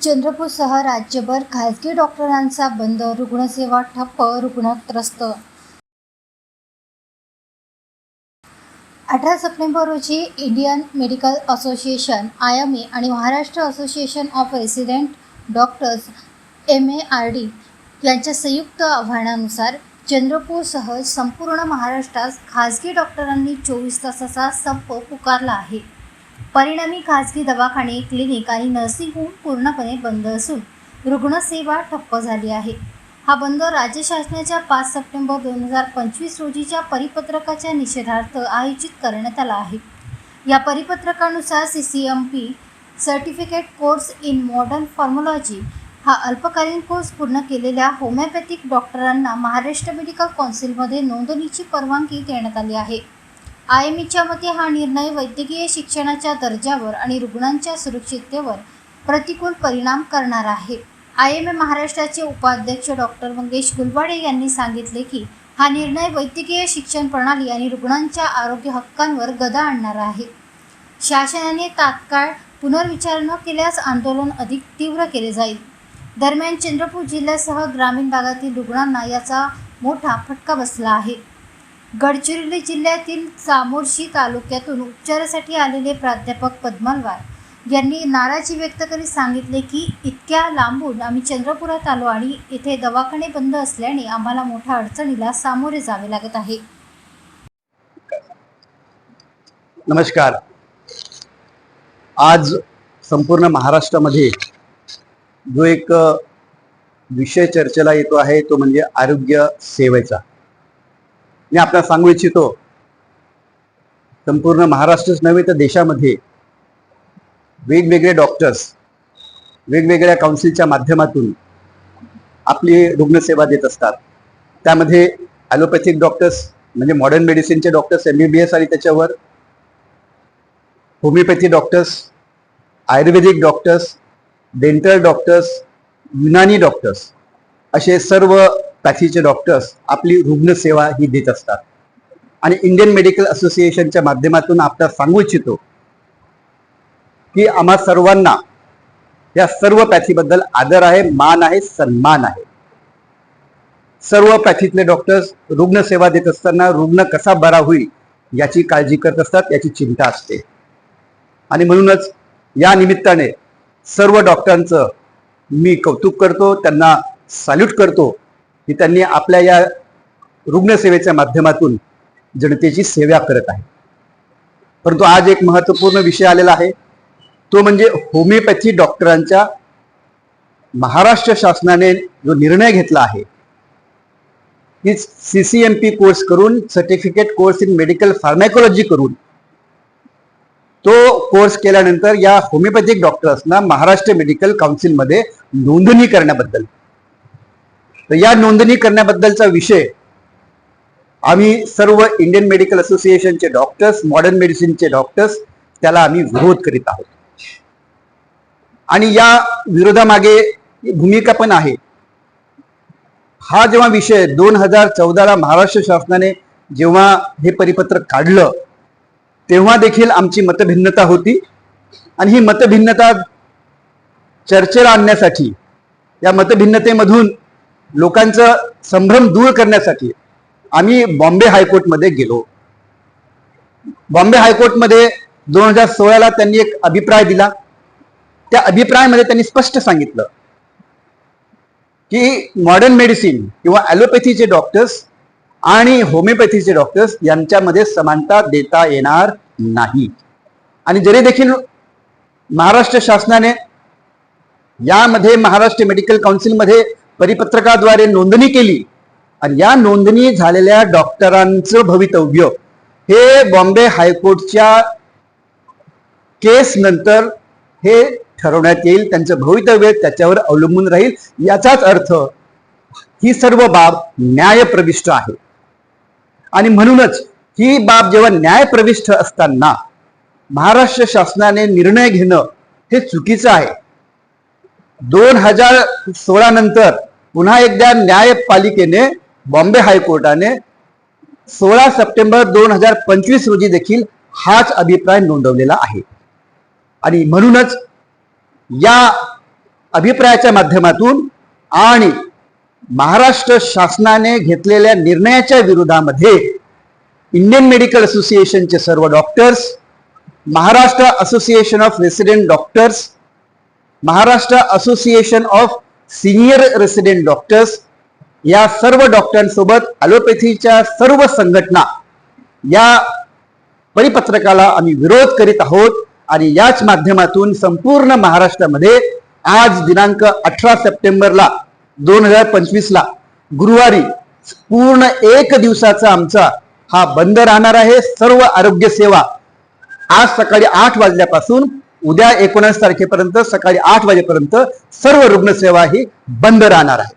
चंद्रपूरसह राज्यभर खासगी डॉक्टरांचा बंद रुग्णसेवा ठप्प रुग्ण त्रस्त अठरा सप्टेंबर रोजी Indian medical association I M A आणि Maharashtra association of resident doctors M A R D यांच्या संयुक्त आव्हानानुसार चंद्रपूरसह संपूर्ण महाराष्ट्रात खासगी डॉक्टरांनी चोवीस तासाचा संप पुकारला आहे. परिणामी खासगी दवाखाने क्लिनिक आणि नर्सिंग होम पूर्णपणे बंद असून रुग्णसेवा ठप्प झाली आहे. हा बंद राज्य शासनाच्या पाच सप्टेंबर दोन हजार पंचवीस रोजीच्या परिपत्रकाच्या निषेधार्थ आयोजित करण्यात आला आहे. या परिपत्रकानुसार C C M P certificate course in modern pharmacology हा अल्पकालीन कोर्स पूर्ण केलेल्या होमिओपॅथिक डॉक्टरांना महाराष्ट्र मेडिकल कौन्सिलमध्ये नोंदणीची परवानगी देण्यात आली आहे. आय एम ईच्या मते हा निर्णय वैद्यकीय शिक्षणाच्या दर्जावर आणि रुग्णांच्या सुरक्षिततेवर प्रतिकूल परिणाम करणार आहे. आय एम ए महाराष्ट्राचे उपाध्यक्ष डॉक्टर मंगेश गुलवाडे यांनी सांगितले की हा निर्णय वैद्यकीय शिक्षण प्रणाली आणि रुग्णांच्या आरोग्य हक्कांवर गदा आणणार आहे. शासनाने तात्काळ पुनर्विचार न केल्यास आंदोलन अधिक तीव्र केले जाईल. दरम्यान चंद्रपूर जिल्ह्यासह ग्रामीण भागातील रुग्णांना याचा मोठा फटका बसला आहे. गडचिरोली जिल्ह्यातील चामोर्शी तालुक्यातून उपचारासाठी आलेले प्राध्यापक पद्मलवार यांनी नाराजी व्यक्त करीत सांगितले की इतक्या लांबून आम्ही चंद्रपुरात आलो आणि इथे दवाखाने बंद असल्याने आम्हाला मोठ्या अडचणीला सामोरे जावे लागत आहे. नमस्कार. आज संपूर्ण महाराष्ट्रामध्ये जो एक विषय चर्चेला येतो आहे तो म्हणजे आरोग्य सेवेचा. मी आपल्याला सांगू इच्छितो संपूर्ण महाराष्ट्रच नव्हे तर देशामध्ये वेगवेगळे डॉक्टर्स वेगवेगळ्या काउन्सिलच्या माध्यमातून आपली रुग्णसेवा देत असतात. त्यामध्ये ॲलोपॅथिक डॉक्टर्स म्हणजे modern मेडिसिनचे doctors M B B S आणि त्याच्यावर homeopathy doctors ayurvedic doctors dental doctors Unani doctors असे सर्व पॅथीचे डॉक्टर्स आपली रुग्णसेवा ही देत असतात. आणि इंडियन मेडिकल असोसिएशनच्या माध्यमातून आपल्याला सांगू इच्छितो की आम्हा सर्वांना या सर्व पॅथीबद्दल आदर आहे मान आहे सन्मान आहे. सर्व पॅथीतले डॉक्टर्स रुग्णसेवा देत असताना रुग्ण कसा बरा होईल याची काळजी करत असतात याची चिंता असते. आणि म्हणूनच या निमित्ताने सर्व डॉक्टरांचं मी कौतुक करतो त्यांना सॅल्यूट करतो. की त्यांनी आपल्या या रुग्णसेवेच्या माध्यमातून जनतेची सेवा करत आहे. परंतु आज एक महत्त्वपूर्ण विषय आलेला आहे. तो म्हणजे होमिओपॅथी डॉक्टरांच्या महाराष्ट्र शासनाने जो निर्णय घेतला आहे की C C M P course करून certificate course in medical pharmacology करून तो कोर्स केल्यानंतर या होमिओपॅथिक डॉक्टर्सना महाराष्ट्र मेडिकल काउन्सिलमध्ये नोंदणी करण्याबद्दल तर या नोंदणी करण्याबद्दलचा विषय आम्ही सर्व इंडियन मेडिकल असोसिएशनचे डॉक्टर्स मॉडर्न मेडिसिनचे डॉक्टर्स त्याला आम्ही विरोध करीत आहोत. आणि या विरोधामागे भूमिका पण आहे. हा जेव्हा विषय दोन हजार चौदाला महाराष्ट्र शासनाने जेव्हा हे परिपत्रक काढलं तेव्हा देखील आमची मतभिन्नता होती. आणि ही मतभिन्नता चर्चेला आणण्यासाठी या मतभिन्नतेमधून लोकांचं संभ्रम दूर करण्यासाठी आम्ही बॉम्बे हायकोर्टमध्ये गेलो. बॉम्बे हायकोर्टमध्ये दोन हजार सोळाला त्यांनी एक अभिप्राय दिला. त्या अभिप्रायामध्ये त्यांनी स्पष्ट सांगितलं की मॉडर्न मेडिसिन किंवा ॲलोपॅथीचे डॉक्टर्स आणि होमिओपॅथीचे डॉक्टर्स यांच्यामध्ये समानता देता येणार नाही. आणि जरी देखील महाराष्ट्र शासनाने यामध्ये महाराष्ट्र मेडिकल काउन्सिलमध्ये परिपत्रकाद्वारे नोंदणी केली. आणि या नोंदणी झालेल्या डॉक्टरांचं भवितव्य. हे बॉम्बे हायकोर्टच्या केस नंतर हे ठरवण्यात येईल. त्यांचं भवितव्य त्याच्यावर अवलंबून राहील. याचाच अर्थ ही सर्व बाब न्यायप्रविष्ट आहे. आणि म्हणूनच ही बाब जेव्हा न्यायप्रविष्ट असताना महाराष्ट्र शासनाने निर्णय घेणं हे चुकीचं आहे. दोन हजार सोळा नंतर पुन्हा एकदा न्यायपालिकेने बॉम्बे हायकोर्टाने सोळा सप्टेंबर दोन हजार पंचवीस रोजी देखील हाच अभिप्राय नोंदवलेला आहे. आणि म्हणूनच या अभिप्रायाच्या माध्यमातून आणि महाराष्ट्र शासनाने घेतलेल्या निर्णयाच्या विरोधामध्ये इंडियन मेडिकल असोसिएशनचे सर्व doctors Maharashtra association of resident doctors Maharashtra association of senior resident doctors या सर्व डॉक्टरांसोबत ॲलोपॅथीच्या सर्व संघटना या परिपत्रकाला आम्ही विरोध करीत आहोत आणि याच माध्यमातून संपूर्ण महाराष्ट्रामध्ये आज दिनांक अठरा सप्टेंबरला दोन हजार पंचवीसला गुरुवारी पूर्ण एक दिवसाचा आमचा हा बंद राहणार आहे. सर्व आरोग्य सेवा आज सकाळी आठ वाजल्यापासून उद्या एकोणीस तारखेपर्यंत सकाळी आठ वाजेपर्यंत सर्व रुग्णसेवा ही बंद राहणार आहे.